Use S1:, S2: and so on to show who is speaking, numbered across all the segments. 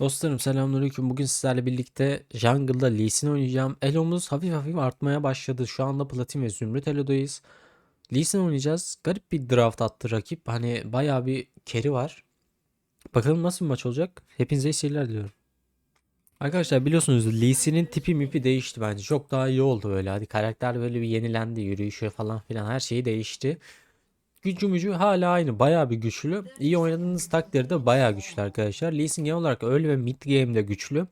S1: Dostlarım selamünaleyküm. Bugün sizlerle birlikte Jungle'da Lee Sin oynayacağım. Elo'muz hafif hafif artmaya başladı. Şu anda Platin ve Zümrüt Elo'dayız. Lee Sin oynayacağız. Garip bir draft attı rakip. Hani bayağı bir carry var. Bakalım nasıl bir maç olacak. Hepinize iyi seyirler diliyorum. Arkadaşlar biliyorsunuz Lee Sin'in tipi mipi değişti bence. Çok daha iyi oldu böyle. Hadi karakter böyle bir yenilendi. Yürüyüşü falan filan her şeyi değişti. Gücü mücü hala aynı. Bayağı bir güçlü. İyi oynadığınız takdirde bayağı güçlü arkadaşlar. Lee Sin genel olarak early ve mid game'de güçlü.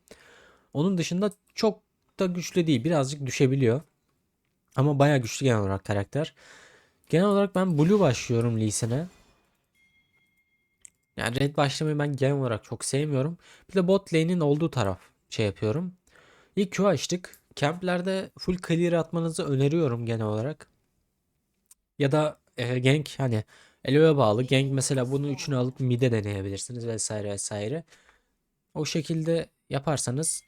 S1: Onun dışında çok da güçlü değil. Birazcık düşebiliyor. Ama bayağı güçlü genel olarak karakter. Genel olarak ben blue başlıyorum Lee Sin'e. Yani red başlamayı ben genel olarak çok sevmiyorum. Bir de bot lane'in olduğu taraf şey yapıyorum. İlk Q açtık. Camplerde full clear atmanızı öneriyorum genel olarak. Ya da e, gank hani Elo'ya bağlı. Gank mesela bunu üçünü alıp mid'e deneyebilirsiniz vesaire vesaire. O şekilde yaparsanız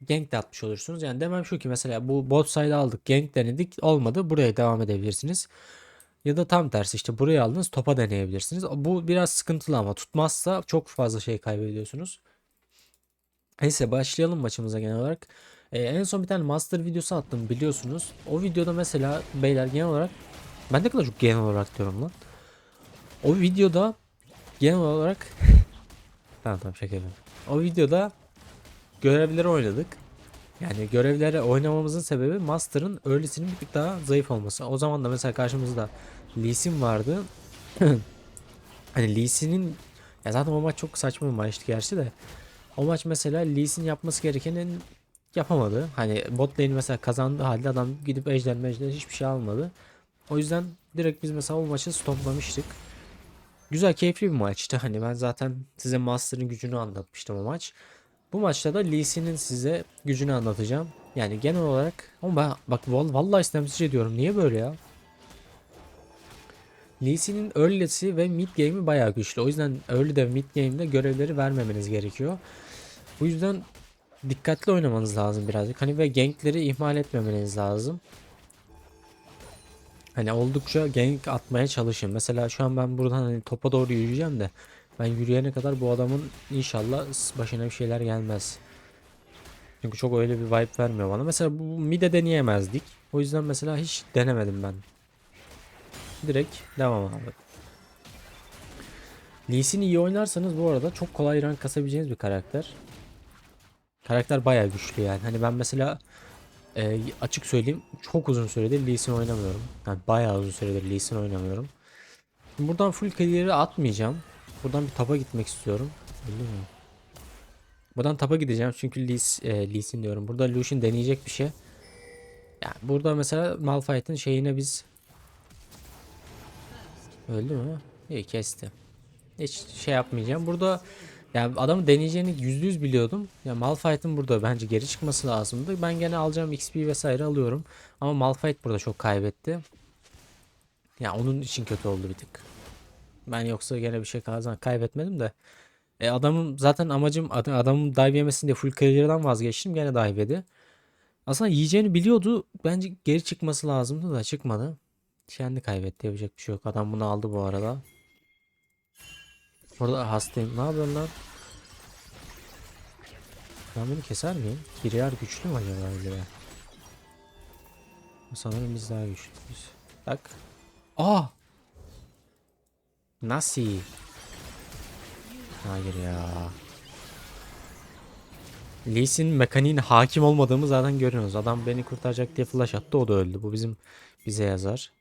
S1: gank de atmış olursunuz. Yani demem şu ki mesela bu bot side aldık gank denedik olmadı buraya devam edebilirsiniz. Ya da tam tersi işte buraya aldınız topa deneyebilirsiniz. Bu biraz sıkıntılı ama tutmazsa çok fazla şey kaybediyorsunuz. Neyse başlayalım maçımıza genel olarak. Ee, en son bir tane master videosu attım biliyorsunuz. O videoda mesela beyler genel olarak ben ne kadar çok genel olarak diyorum lan. O videoda genel olarak tamam tamam şaka yapıyorum. O videoda görevleri oynadık. Yani görevleri oynamamızın sebebi Master'ın early'sinin bir tık daha zayıf olması. O zaman da mesela karşımızda Lee Sin vardı. hani Lee Sin'in ya zaten o maç çok saçma bir maçtı gerçi de. O maç mesela Lee Sin yapması gerekenin yapamadı. Hani bot lane mesela kazandığı halde adam gidip ejder mejder hiçbir şey almadı. O yüzden direkt biz mesela o maçı stoplamıştık. Güzel keyifli bir maçtı. Hani ben zaten size Master'ın gücünü anlatmıştım o maç. Bu maçta da Lee Sin'in size gücünü anlatacağım. Yani genel olarak ama ben bak val- vallahi istemsizce ediyorum. Niye böyle ya? Lee Sin'in early'si ve mid game'i bayağı güçlü. O yüzden early de mid game'de görevleri vermemeniz gerekiyor. Bu yüzden dikkatli oynamanız lazım birazcık. Hani ve gankleri ihmal etmemeniz lazım. Hani oldukça gank atmaya çalışın. Mesela şu an ben buradan hani topa doğru yürüyeceğim de ben yürüyene kadar bu adamın inşallah başına bir şeyler gelmez. Çünkü çok öyle bir vibe vermiyor bana. Mesela bu mid'e deneyemezdik. O yüzden mesela hiç denemedim ben. Direkt devam abi. Lee Sin'i iyi oynarsanız bu arada çok kolay rank kasabileceğiniz bir karakter. Karakter bayağı güçlü yani. Hani ben mesela e, açık söyleyeyim çok uzun süredir Lee Sin oynamıyorum. Yani bayağı uzun süredir Lee Sin oynamıyorum. Buradan full clear'ı atmayacağım. Buradan bir tapa gitmek istiyorum. Öyle mi? Buradan tapa gideceğim çünkü Lee, e, Lee Sin diyorum. Burada Lucian deneyecek bir şey. Yani burada mesela Malphite'ın şeyine biz Öldü mü? İyi kesti. Hiç şey yapmayacağım. Burada yani adamı deneyeceğini %100 biliyordum. Ya Malphite'ın burada bence geri çıkması lazımdı. Ben gene alacağım XP vesaire alıyorum. Ama Malphite burada çok kaybetti. Ya onun için kötü oldu bir tık. Ben yoksa gene bir şey kazan kaybetmedim de. E adamın zaten amacım ad- adamın dive yemesin diye full clear'dan vazgeçtim. Gene dive yedi. Aslında yiyeceğini biliyordu. Bence geri çıkması lazımdı da çıkmadı. Kendi kaybetti yapacak bir şey yok. Adam bunu aldı bu arada. Burada hastayım. Ne yapıyorsun lan? Ben beni keser miyim? Kiryar güçlü mü acaba öyle? Sanırım biz daha güçlüyüz. Bak. Aa! Nasıl? Hayır ya. Lee Sin mekaniğine hakim olmadığımı zaten görüyorsunuz. Adam beni kurtaracak diye flash attı o da öldü. Bu bizim bize yazar.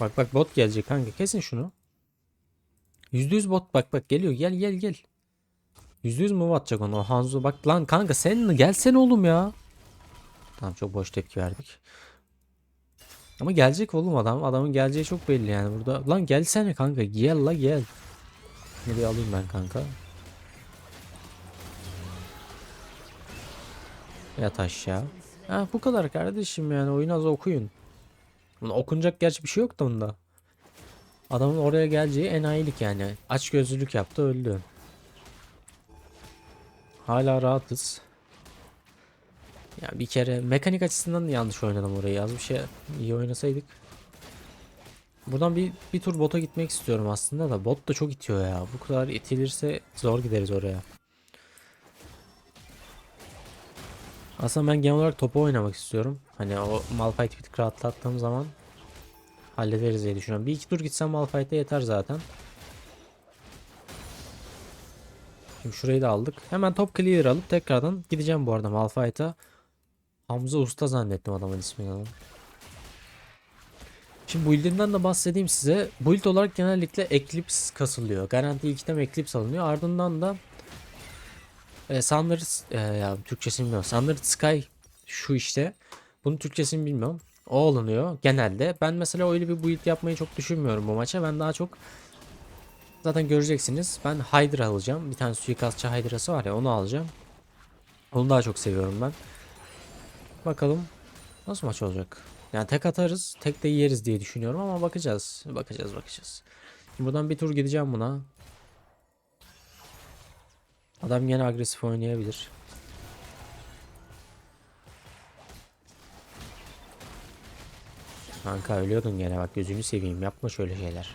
S1: Bak bak bot gelecek kanka kesin şunu. %100 bot bak bak geliyor gel gel gel. %100 move atacak onu Hanzo bak lan kanka sen gelsene oğlum ya. Tamam çok boş tepki verdik. Ama gelecek oğlum adam. Adamın geleceği çok belli yani burada. Lan gelsene kanka gel la gel. Nereye alayım ben kanka. Yat aşağı. Ha bu kadar kardeşim yani oyunu az okuyun. Bunda okunacak gerçi bir şey yok da bunda. Adamın oraya geleceği enayilik yani. Aç gözlülük yaptı öldü. Hala rahatız. Ya bir kere mekanik açısından da yanlış oynadım orayı. Az bir şey iyi oynasaydık. Buradan bir, bir tur bota gitmek istiyorum aslında da bot da çok itiyor ya. Bu kadar itilirse zor gideriz oraya. Aslında ben genel olarak topu oynamak istiyorum. Hani o Malphite bir tık rahatlattığım zaman hallederiz diye düşünüyorum. Bir iki tur gitsem Malphite'e yeter zaten. Şimdi şurayı da aldık. Hemen top clear alıp tekrardan gideceğim bu arada Malphite'a. Hamza Usta zannettim adamın ismini. lan. Şimdi build'inden de bahsedeyim size. Build olarak genellikle Eclipse kasılıyor. Garanti ilk item Eclipse alınıyor. Ardından da e, Sundered, e, ya Türkçesini bilmiyorum. Sundered Sky şu işte. Bunun Türkçesini bilmiyorum. O alınıyor genelde. Ben mesela öyle bir build yapmayı çok düşünmüyorum bu maça. Ben daha çok zaten göreceksiniz. Ben Hydra alacağım. Bir tane suikastçı Hydra'sı var ya onu alacağım. Onu daha çok seviyorum ben. Bakalım nasıl maç olacak. Yani tek atarız, tek de yeriz diye düşünüyorum ama bakacağız. Bakacağız, bakacağız. Şimdi buradan bir tur gideceğim buna. Adam yine agresif oynayabilir. Kanka ölüyordun gene bak gözünü seveyim yapma şöyle şeyler.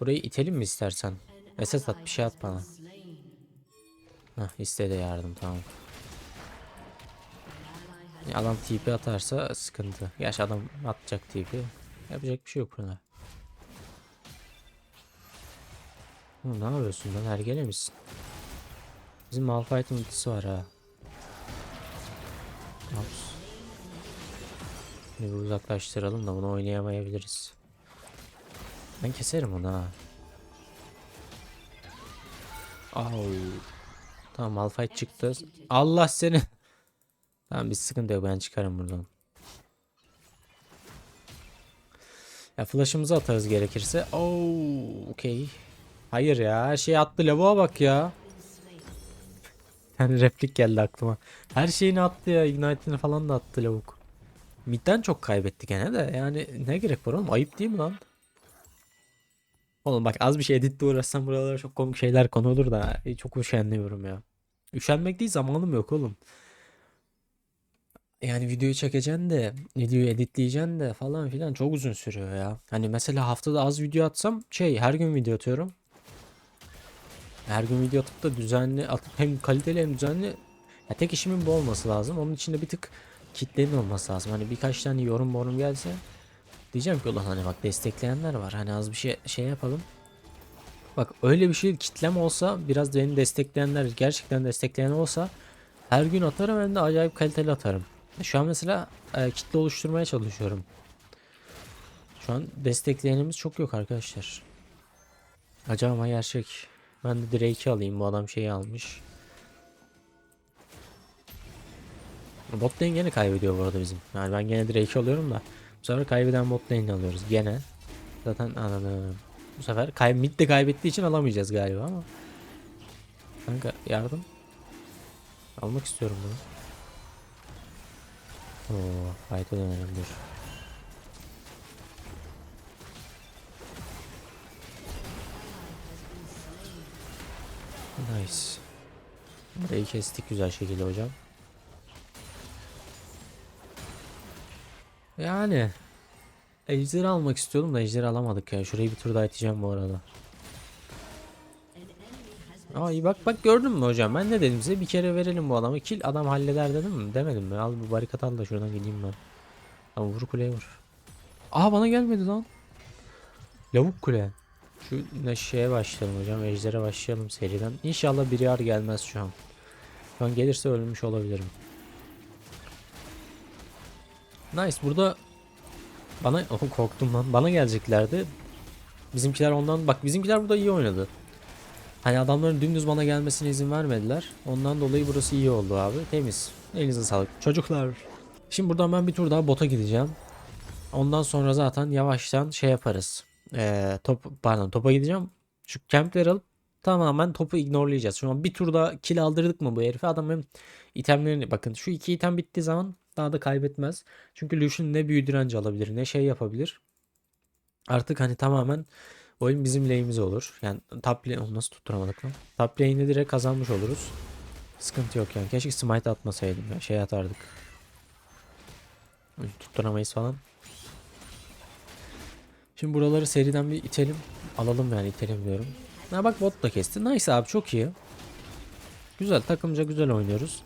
S1: Burayı itelim mi istersen? Esas at bir şey at bana. Hah istedi yardım tamam. Adam TP atarsa sıkıntı. Gerçi adam atacak TP. Yapacak bir şey yok buna. Ne yapıyorsun lan hergele misin? Bizim Malphite'ın ultisi var ha. Ops. Bir uzaklaştıralım da bunu oynayamayabiliriz. Ben keserim onu ha. Au. Tamam Malphite çıktı. Allah seni. Tamam bir sıkıntı yok ben çıkarım buradan. Ya flash'ımızı atarız gerekirse. Oo, okey. Hayır ya her şeyi attı lavuğa bak ya. Yani replik geldi aklıma. Her şeyini attı ya. Ignite'ini falan da attı lavuk. Mid'den çok kaybetti gene de. Yani ne gerek var oğlum? Ayıp değil mi lan? Oğlum bak az bir şey editle uğraşsam buralara çok komik şeyler konu olur da çok üşenmiyorum ya. Üşenmek değil zamanım yok oğlum. Yani videoyu çekeceksin de, videoyu editleyeceksin de falan filan çok uzun sürüyor ya. Hani mesela haftada az video atsam şey her gün video atıyorum. Her gün video atıp da düzenli atıp hem kaliteli hem düzenli ya tek işimin bu olması lazım. Onun için de bir tık kitlenin olması lazım. Hani birkaç tane yorum yorum gelse diyeceğim ki ulan hani bak destekleyenler var. Hani az bir şey şey yapalım. Bak öyle bir şey kitlem olsa biraz beni destekleyenler gerçekten destekleyen olsa her gün atarım hem de acayip kaliteli atarım. Şu an mesela e, kitle oluşturmaya çalışıyorum. Şu an destekleyenimiz çok yok arkadaşlar. Acaba gerçek. Ben de Drake'i alayım. Bu adam şeyi almış. Bot lane gene kaybediyor bu arada bizim. Yani ben gene Drake'i alıyorum da. Bu sefer kaybeden bot lane'i alıyoruz. Gene. Zaten anladım. Bu sefer kay mid de kaybettiği için alamayacağız galiba ama. Kanka yardım. Almak istiyorum bunu. Oo, fight'a dönelim dur. Nice. Burayı kestik güzel şekilde hocam. Yani Ejderi almak istiyordum da ejderi alamadık ya. Şurayı bir tur daha iteceğim bu arada. Aa iyi bak bak gördün mü hocam? Ben ne dedim size? Bir kere verelim bu adamı. Kill adam halleder dedim mi? Demedim mi? Al bu barikat al da şuradan gideyim ben. Tamam vur kuleye vur. Aa bana gelmedi lan. Lavuk kule. Şu ne şeye başlayalım hocam ejdere başlayalım seriden. İnşallah bir yar gelmez şu an. Şu an gelirse ölmüş olabilirim Nice burada Bana oh, korktum lan bana geleceklerdi Bizimkiler ondan bak bizimkiler burada iyi oynadı Hani adamların dümdüz bana gelmesine izin vermediler. Ondan dolayı burası iyi oldu abi. Temiz. Elinize sağlık. Çocuklar. Şimdi buradan ben bir tur daha bota gideceğim. Ondan sonra zaten yavaştan şey yaparız. Ee, top pardon topa gideceğim. Şu campleri alıp tamamen topu ignorelayacağız. Şu an bir tur daha kill aldırdık mı bu herife adam hem itemlerini bakın şu iki item bittiği zaman daha da kaybetmez. Çünkü Lucian ne büyü direnci alabilir ne şey yapabilir. Artık hani tamamen Oyun bizim lehimize olur. Yani top lane onu nasıl tutturamadık lan? Top lane'i direkt kazanmış oluruz. Sıkıntı yok yani. Keşke smite atmasaydım ya. Şey atardık. Tutturamayız falan. Şimdi buraları seriden bir itelim. Alalım yani itelim diyorum. Ha bak bot da kesti. Nice abi çok iyi. Güzel takımca güzel oynuyoruz.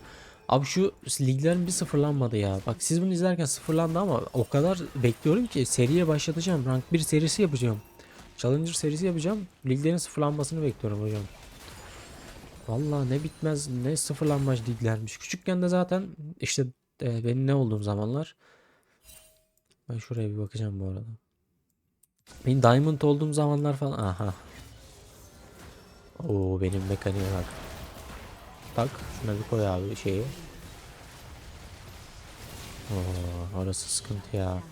S1: Abi şu liglerin bir sıfırlanmadı ya. Bak siz bunu izlerken sıfırlandı ama o kadar bekliyorum ki seriye başlatacağım. Rank 1 serisi yapacağım. Challenger serisi yapacağım. Liglerin sıfırlanmasını bekliyorum hocam. Vallahi ne bitmez ne sıfırlanmaz liglermiş. Küçükken de zaten işte e, benim ne olduğum zamanlar. Ben şuraya bir bakacağım bu arada. Benim Diamond olduğum zamanlar falan. Aha. Oo benim mekaniğe bak. Tak şuna bir koy abi şeyi. Oo, orası sıkıntı ya.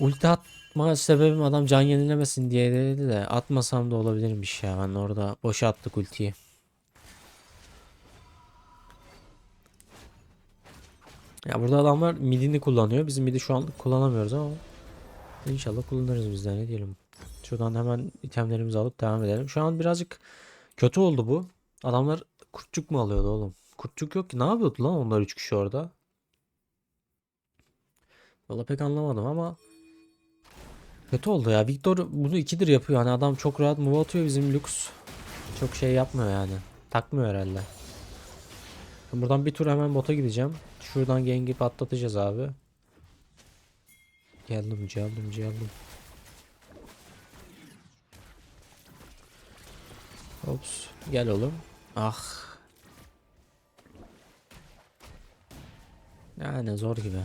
S1: Ulti atma sebebim adam can yenilemesin diye dedi de atmasam da olabilirmiş ya. Ben orada boşa attık ultiyi. Ya burada adamlar midini kullanıyor. Bizim midi şu an kullanamıyoruz ama inşallah kullanırız biz de ne diyelim. Şuradan hemen itemlerimizi alıp devam edelim. Şu an birazcık kötü oldu bu. Adamlar kurtçuk mu alıyordu oğlum? Kurtçuk yok ki. Ne yapıyordu lan onlar 3 kişi orada? Valla pek anlamadım ama kötü oldu ya. Victor bunu ikidir yapıyor. Yani adam çok rahat move atıyor bizim Lux. Çok şey yapmıyor yani. Takmıyor herhalde. Buradan bir tur hemen bota gideceğim. Şuradan gengi patlatacağız abi. Geldim geldim geldim. Ops. Gel oğlum. Ah. Yani zor gibi.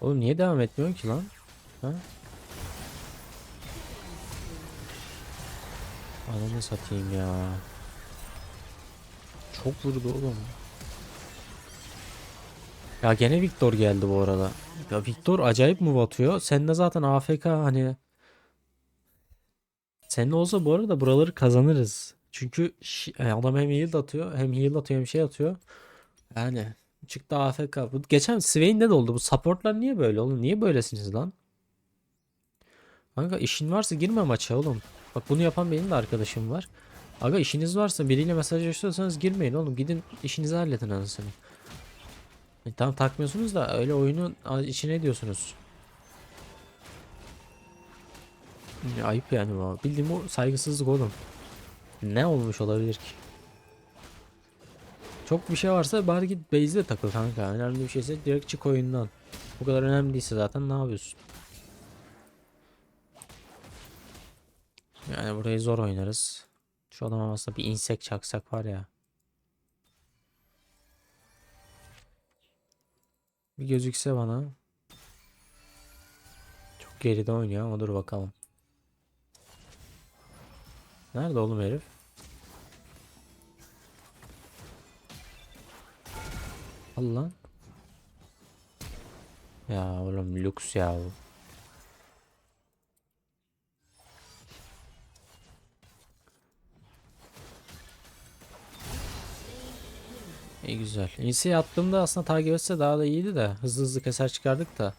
S1: Oğlum niye devam etmiyorsun ki lan? Ha? Ananı satayım ya. Çok vurdu oğlum. Ya gene Victor geldi bu arada. Ya Victor acayip move atıyor. Sen de zaten AFK hani. Senin olsa bu arada buraları kazanırız. Çünkü e, adam hem heal atıyor hem heal atıyor hem şey atıyor. Yani çıktı AFK. Bu geçen Swain'de de oldu. Bu supportlar niye böyle oğlum? Niye böylesiniz lan? Kanka işin varsa girme maça oğlum. Bak bunu yapan benim de arkadaşım var. Aga işiniz varsa biriyle mesajlaşıyorsanız girmeyin oğlum. Gidin işinizi halledin anasını. E, tamam takmıyorsunuz da öyle oyunun içine diyorsunuz. Ayıp yani bu. Bildiğim o saygısızlık oğlum. Ne olmuş olabilir ki? Çok bir şey varsa bari git base'de takıl kanka. Önemli bir şeyse direkt çık oyundan. Bu kadar önemli değilse zaten ne yapıyorsun? Yani burayı zor oynarız. Şu adama aslında bir insek çaksak var ya. Bir gözükse bana. Çok geride oynuyor ama dur bakalım. Nerede oğlum herif? Allah. Ya oğlum lüks ya bu. İyi güzel. İyisi attığımda aslında takip etse daha da iyiydi de hızlı hızlı keser çıkardık da.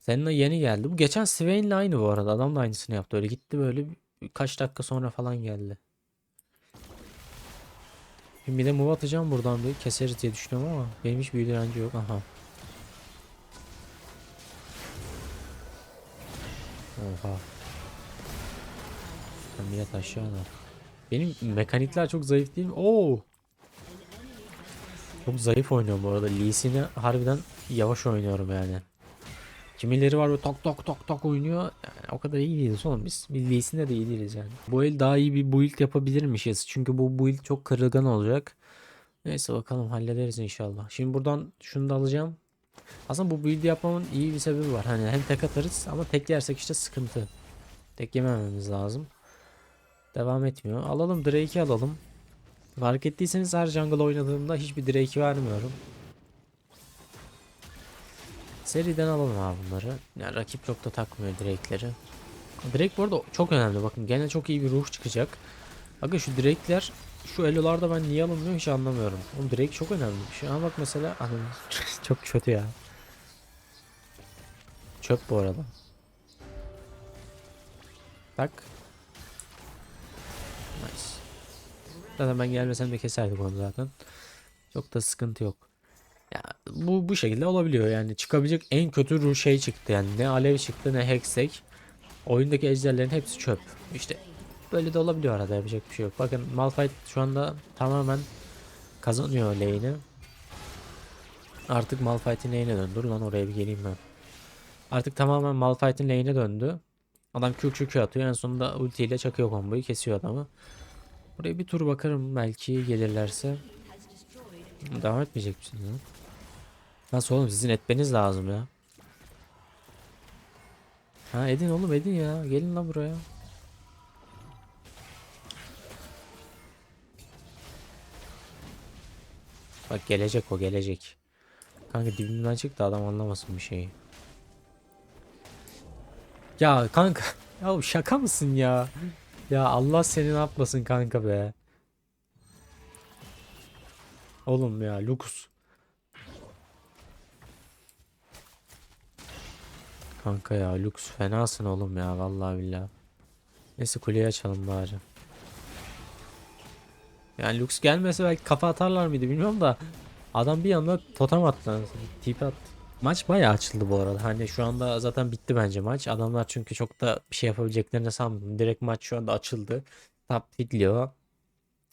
S1: Seninle yeni geldi. Bu geçen Swain'le aynı bu arada. Adam da aynısını yaptı. Öyle gitti böyle kaç dakika sonra falan geldi. Şimdi bir de move atacağım buradan bir keseriz diye düşünüyorum ama benim hiç büyü direnci yok. Aha. Oha. Millet aşağıda. Benim mekanikler çok zayıf değil mi? Oo. Çok zayıf oynuyorum bu arada. Lee Sin'i harbiden yavaş oynuyorum yani. Kimileri var böyle tok tok tok tok oynuyor. Yani o kadar iyi değiliz oğlum biz. Biz Lee Sin'de de iyi değiliz yani. Bu el daha iyi bir build yapabilirmişiz. Çünkü bu build çok kırılgan olacak. Neyse bakalım hallederiz inşallah. Şimdi buradan şunu da alacağım. Aslında bu build yapmamın iyi bir sebebi var. Hani hem tek atarız ama tek yersek işte sıkıntı. Tek yemememiz lazım. Devam etmiyor. Alalım Drake'i alalım. Fark ettiyseniz her jungle oynadığımda hiçbir Drake'i vermiyorum. Seriden alalım abi bunları. Yani rakip çok da takmıyor Drake'leri. Drake bu arada çok önemli. Bakın gene çok iyi bir ruh çıkacak. Aga şu Drake'ler şu elolarda ben niye alınmıyor hiç anlamıyorum. Oğlum Drake çok önemli bir şey. Ama bak mesela çok kötü ya. Çöp bu arada. Bak. Nice. Zaten ben gelmesem de keserdik onu zaten. Çok da sıkıntı yok. Ya bu bu şekilde olabiliyor yani çıkabilecek en kötü şey çıktı yani ne alev çıktı ne hexek. Oyundaki ejderlerin hepsi çöp. İşte böyle de olabiliyor arada yapacak bir şey yok. Bakın Malphite şu anda tamamen kazanıyor lane'i. Artık Malphite'in lane'e döndü. Dur lan oraya bir geleyim ben. Artık tamamen Malphite'in lane'e döndü. Adam Q Q Q atıyor. En sonunda ultiyle çakıyor komboyu. Kesiyor adamı. Buraya bir tur bakarım belki gelirlerse. Devam etmeyecek misiniz? Nasıl oğlum sizin etmeniz lazım ya. Ha edin oğlum edin ya. Gelin lan buraya. Bak gelecek o gelecek. Kanka dibimden çık da adam anlamasın bir şeyi. Ya kanka. Ya şaka mısın ya? Ya Allah seni ne yapmasın kanka be. Oğlum ya Lux. Kanka ya Lux fenasın oğlum ya vallahi billahi. Neyse kuleyi açalım bari. Yani Lux gelmese belki kafa atarlar mıydı bilmiyorum da adam bir anda totem attı tip attı. Maç bayağı açıldı bu arada. Hani şu anda zaten bitti bence maç. Adamlar çünkü çok da bir şey yapabileceklerini sanmıyorum. Direkt maç şu anda açıldı. Top fitliyor.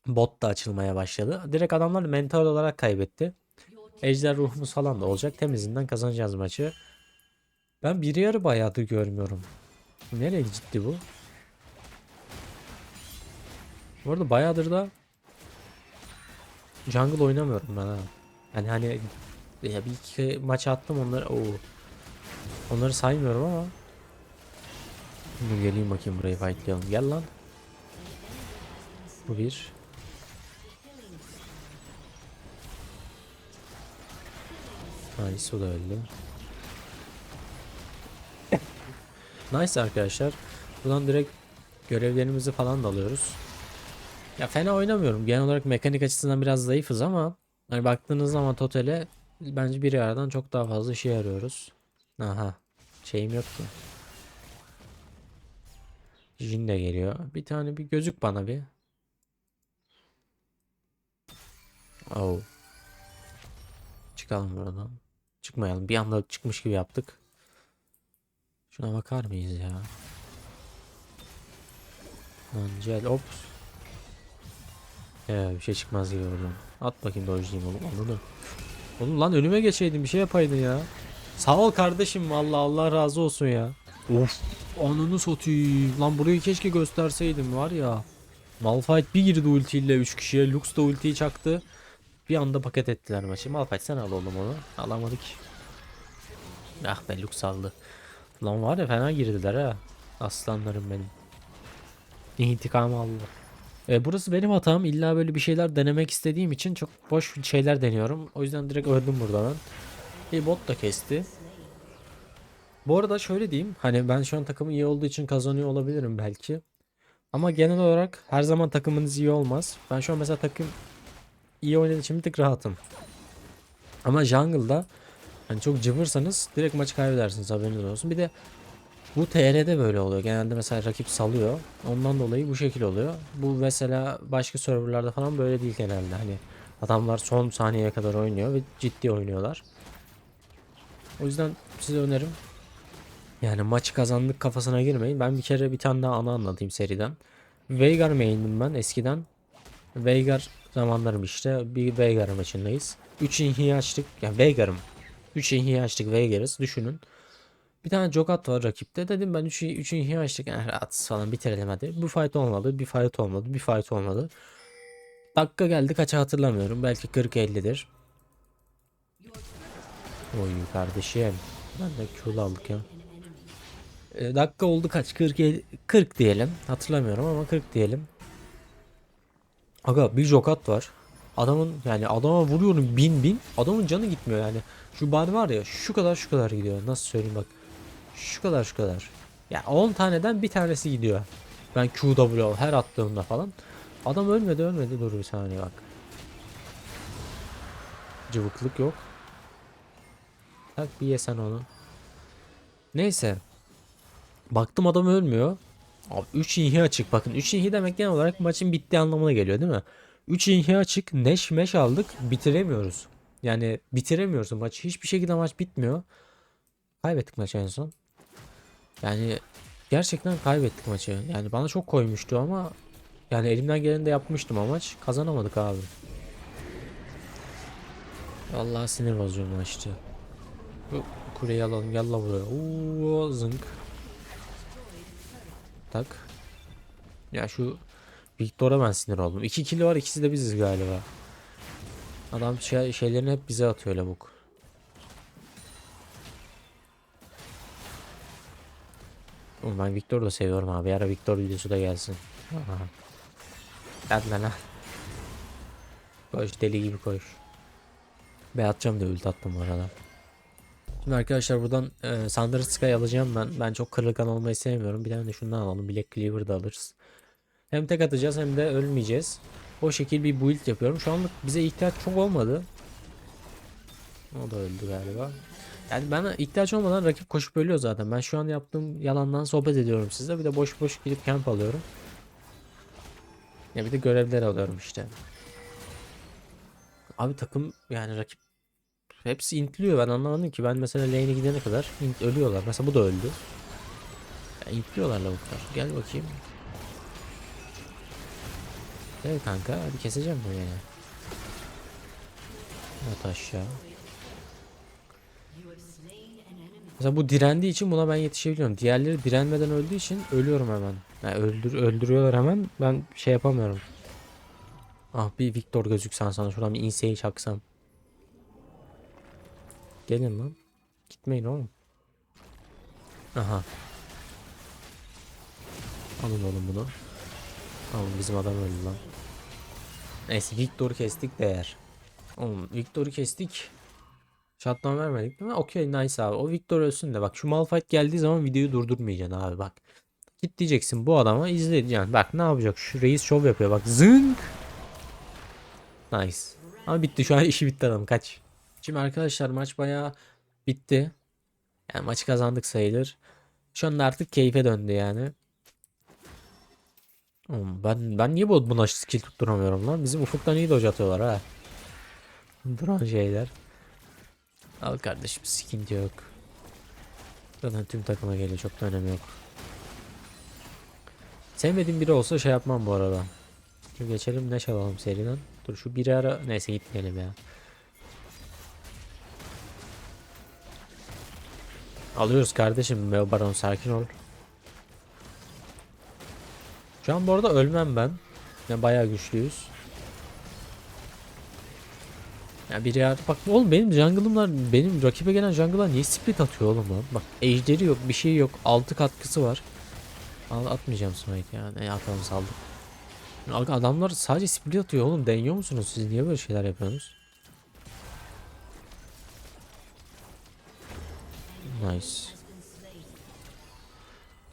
S1: Bot da açılmaya başladı. Direkt adamlar mental olarak kaybetti. Ejder ruhumuz falan da olacak. Temizinden kazanacağız maçı. Ben bir yarı bayağıdır görmüyorum. Nereye gitti bu? Bu arada bayağıdır da jungle oynamıyorum ben ha. Yani hani ya bir iki maç attım onları. Oo. Onları saymıyorum ama. Şimdi geleyim bakayım burayı fightlayalım. Gel lan. Bu bir. Nice o da öldü. nice arkadaşlar. Buradan direkt görevlerimizi falan da alıyoruz. Ya fena oynamıyorum. Genel olarak mekanik açısından biraz zayıfız ama hani baktığınız zaman totale bence bir yerden çok daha fazla işe yarıyoruz. Aha. Şeyim yok ki. Jin de geliyor. Bir tane bir gözük bana bir. Oh. Çıkalım buradan. Çıkmayalım. Bir anda çıkmış gibi yaptık. Şuna bakar mıyız ya? Angel ops. Ee, bir şey çıkmaz gibi oradan. At bakayım dojlayayım oğlum anladın. Oğlum lan önüme geçeydin bir şey yapaydın ya. Sağ ol kardeşim valla Allah razı olsun ya. Of. Ananı satayım. Lan burayı keşke gösterseydim var ya. Malphite bir girdi ultiyle 3 kişiye. Lux da ultiyi çaktı. Bir anda paket ettiler maçı. Malphite sen al oğlum onu. Alamadık. Ah be Lux aldı. Lan var ya fena girdiler ha. Aslanlarım benim. İntikamı aldı. E, burası benim hatam. İlla böyle bir şeyler denemek istediğim için çok boş şeyler deniyorum. O yüzden direkt öldüm burada ben. Bir bot da kesti. Bu arada şöyle diyeyim. Hani ben şu an takımım iyi olduğu için kazanıyor olabilirim belki. Ama genel olarak her zaman takımınız iyi olmaz. Ben şu an mesela takım iyi oynadığı için bir tık rahatım. Ama jungle'da hani çok cıvırsanız direkt maçı kaybedersiniz haberiniz olsun. Bir de bu TR'de böyle oluyor. Genelde mesela rakip salıyor. Ondan dolayı bu şekil oluyor. Bu mesela başka serverlarda falan böyle değil genelde. Hani adamlar son saniyeye kadar oynuyor ve ciddi oynuyorlar. O yüzden size önerim yani maçı kazandık kafasına girmeyin. Ben bir kere bir tane daha ana anlatayım seriden. Veigar main'im ben eskiden. Veigar zamanlarım işte. Bir Veigar maçındayız. 3 inhiyi açtık. Yani Veigar'ım. 3 inhiyi açtık Veigar'ız. Düşünün. Bir tane Jogat var rakipte. Dedim ben 3 3 inhiyi açtık. Yani rahatsız falan bitirelim hadi. Bu fight olmadı. Bir fight olmadı. Bir fight olmadı. Dakika geldi kaça hatırlamıyorum. Belki 40-50'dir. Oy kardeşim. Ben de Q'lu aldık ya. E, dakika oldu kaç? 40 el- 40 diyelim. Hatırlamıyorum ama 40 diyelim. Aga bir jokat var. Adamın yani adama vuruyorum bin bin. Adamın canı gitmiyor yani. Şu body var ya şu kadar şu kadar gidiyor. Nasıl söyleyeyim bak. Şu kadar şu kadar. Ya 10 taneden bir tanesi gidiyor. Ben QW her attığımda falan. Adam ölmedi ölmedi. Dur bir saniye bak. Cıvıklık yok. Tak bir yesen onu. Neyse. Baktım adam ölmüyor. Abi 3 inhi açık bakın 3 inhi demek genel olarak maçın bittiği anlamına geliyor değil mi? 3 inhi açık. Neş meş aldık. Bitiremiyoruz. Yani bitiremiyoruz maçı. Hiçbir şekilde maç bitmiyor. Kaybettik maçı en son. Yani gerçekten kaybettik maçı. Yani bana çok koymuştu ama yani elimden geleni de yapmıştım ama maç kazanamadık abi. Vallahi sinir bozucu maçtı. Bu kuleyi alalım. Yalla buraya. Oo, zınk. Tak. Ya şu Victor'a ben sinir oldum. 2 kilo var ikisi de biziz galiba. Adam şey, şeylerini hep bize atıyor lavuk. Ben Victor'u da seviyorum abi. Ara Victor videosu da gelsin. Aha. Lan ha. Koş deli gibi koş. Ben atacağım da ulti attım bu arada. Şimdi arkadaşlar buradan e, Thunder Sky alacağım ben. Ben çok kırılgan olmayı sevmiyorum. Bir tane de şundan alalım. Black Cleaver da alırız. Hem tek atacağız hem de ölmeyeceğiz. O şekil bir build yapıyorum. Şu anlık bize ihtiyaç çok olmadı. O da öldü galiba. Yani bana ihtiyaç olmadan rakip koşup ölüyor zaten. Ben şu an yaptığım yalandan sohbet ediyorum size. Bir de boş boş gidip camp alıyorum. Ya bir de görevler alıyorum işte. Abi takım yani rakip hepsi intliyor ben anlamadım ki. Ben mesela lane'e gidene kadar int ölüyorlar. Mesela bu da öldü. Ya intliyorlar lavuklar. Gel bakayım. Gel kanka hadi keseceğim bunu yani. At aşağı. Mesela bu direndiği için buna ben yetişebiliyorum. Diğerleri direnmeden öldüğü için ölüyorum hemen. Yani öldür öldürüyorlar hemen. Ben şey yapamıyorum. Ah bir Victor gözüksen sana şuradan bir inseyi çaksam. Gelin lan. Gitmeyin oğlum. Aha. Alın oğlum bunu. Alın bizim adam öldü lan. Neyse Victor'u kestik değer. Oğlum Victor'u kestik. Shutdown vermedik değil mi? Okey nice abi. O Victor ölsün de bak şu Malphite geldiği zaman videoyu durdurmayacaksın abi bak. Git diyeceksin bu adama izleyeceksin. Bak ne yapacak şu reis şov yapıyor bak zınk. Nice. Ama bitti şu an işi bitti adam kaç. Şimdi arkadaşlar maç bayağı bitti. Yani maçı kazandık sayılır. Şu anda artık keyfe döndü yani. Ben ben niye bu buna skill tutturamıyorum lan? Bizim ufuktan iyi dodge atıyorlar ha. Duran şeyler. Al kardeşim sıkıntı yok. Zaten tüm takıma geliyor çok da önemi yok. Sevmediğim biri olsa şey yapmam bu arada. Şu geçelim ne çalalım seriden. Dur şu biri ara neyse gitmeyelim ya. Alıyoruz kardeşim Beo Baron sakin ol. Şu an bu arada ölmem ben. Yani bayağı güçlüyüz. Ya biri artık bak oğlum benim jungle'ımlar benim rakibe gelen jungle'lar niye split atıyor oğlum lan? Bak ejderi yok bir şey yok altı katkısı var. Al atmayacağım smite ya ne atalım saldık. Aga Adamlar sadece split atıyor oğlum deniyor musunuz siz niye böyle şeyler yapıyorsunuz? Nice.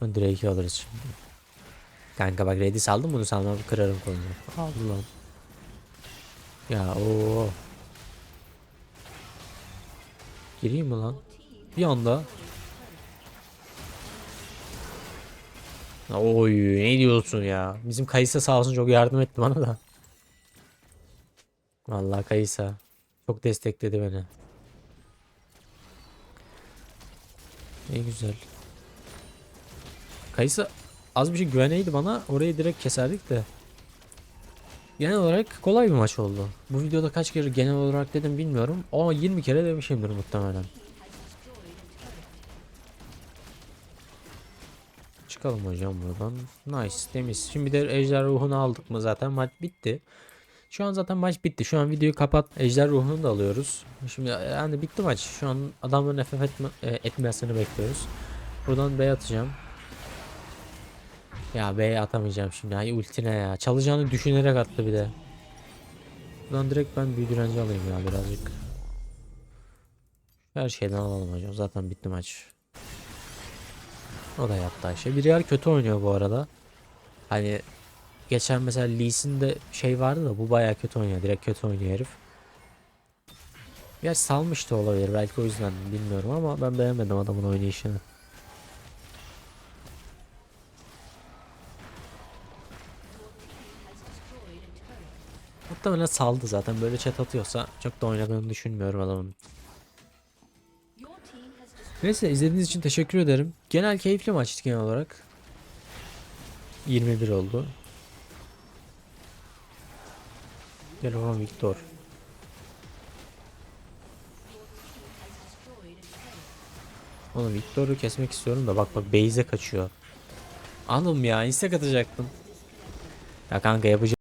S1: Drake'i alırız şimdi. Kanka bak ready saldım bunu salmam kırarım. Aldı lan. Ya o. Gireyim mi lan? Bir anda. Oy ne diyorsun ya? Bizim Kayısa sağ olsun çok yardım etti bana da. Vallahi Kayısa çok destekledi beni. Ne güzel. Kayısa az bir şey güveneydi bana. Orayı direkt keserdik de. Genel olarak kolay bir maç oldu. Bu videoda kaç kere genel olarak dedim bilmiyorum. Ama 20 kere demişimdir muhtemelen. Çıkalım hocam buradan. Nice temiz. Şimdi de ejder ruhunu aldık mı zaten maç bitti. Şu an zaten maç bitti. Şu an videoyu kapat. Ejder ruhunu da alıyoruz. Şimdi yani bitti maç. Şu an adamların FF etme, e, etmesini bekliyoruz. Buradan B atacağım. Ya B atamayacağım şimdi. Ay ultine ya. Çalacağını düşünerek attı bir de. Buradan direkt ben büyü direnci alayım ya birazcık. Her şeyden alalım hocam. Zaten bitti maç. O da yaptı Ayşe. Bir yer kötü oynuyor bu arada. Hani geçen mesela Lee Sin'de şey vardı da bu baya kötü oynuyor. Direkt kötü oynuyor herif. Gerçi salmış da olabilir. Belki o yüzden bilmiyorum ama ben beğenmedim adamın oynayışını. Muhtemelen saldı zaten. Böyle chat atıyorsa çok da oynadığını düşünmüyorum adamın. Neyse izlediğiniz için teşekkür ederim. Genel keyifli maçtı genel olarak. 21 oldu. Oğlum Victor. Oğlum Victor'u kesmek istiyorum da bak bak base'e kaçıyor. Anım ya istek atacaktım. Ya kanka yapacağım.